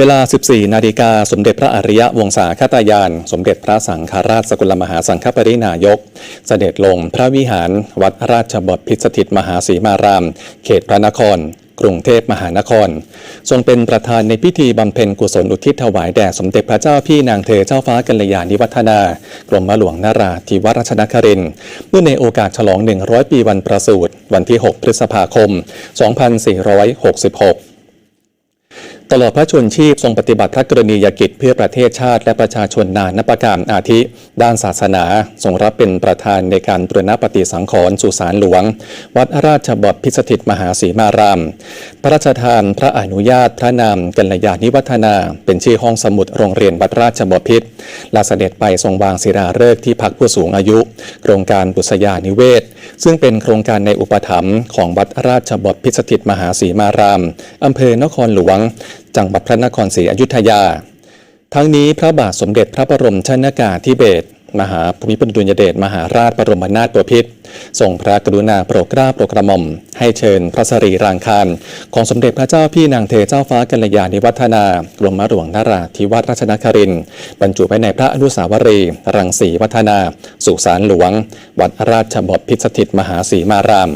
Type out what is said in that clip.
เวลา 14 นาฬิกา สมเด็จพระอริยวงศาคตายาน สมเด็จพระสังฆราชสกุลมหาสังฆปรินายก เสด็จลงพระวิหาร วัดราชบพิสถิตมหาสีมาราม เขตพระนคร กรุงเทพมหานคร ทรงเป็นประธานในพิธีบำเพ็ญกุศลอุทิศถวายแด่สมเด็จพระเจ้าพี่นางเธอเจ้าฟ้ากัลยาณิวัฒนา กรมหลวงนาราธิวราชนครินเมื่อในโอกาสฉลอง 100 ปีวันประสูติวันที่ 6 พฤษภาคม 2466 ตลอดพระชนชีพทรงปฏิบัติพระกรณียกิจเพื่อประเทศชาติและประชาชนนานนับประการอาทิ ด้านศาสนาทรงรับเป็นประธานในการตรณปฏิสังขรณ์สุสานหลวง วัดราชบพิสถิตมหาสีมาราม พระราชทานพระอนุญาตพระนามกัลยาณิวัฒนา เป็นชื่อห้องสมุดโรงเรียนวัดราชบพิตรและเสด็จไปทรงวางศิลาฤกษ์ที่พักผู้สูงอายุ โครงการบุษยานิเวศ ซึ่งเป็นโครงการในอุปถัมภ์ของวัดราชบพิสถิตมหาศรีมาราม อำเภอนครหลวง จังหวัดพระนครศรีอยุธยา ทั้งนี้พระบาทสมเด็จพระบรมชนากาธิเบศร มหาภูมิพลดุลยเดชมหาราชบรมนาถบพิตรทรงพระกรุณาโปรดเกล้าโปรดกระหม่อม ให้เชิญพระสรีรางคารของสมเด็จพระเจ้าพี่นางเธอเจ้าฟ้ากัลยาณิวัฒนากรมหลวงนาราธิวราชนครินบรรจุไว้ในพระอนุสาวรีย์รังสีวัฒนา สุสานหลวง วัดราชบพิตรสถิตมหาสีมาราม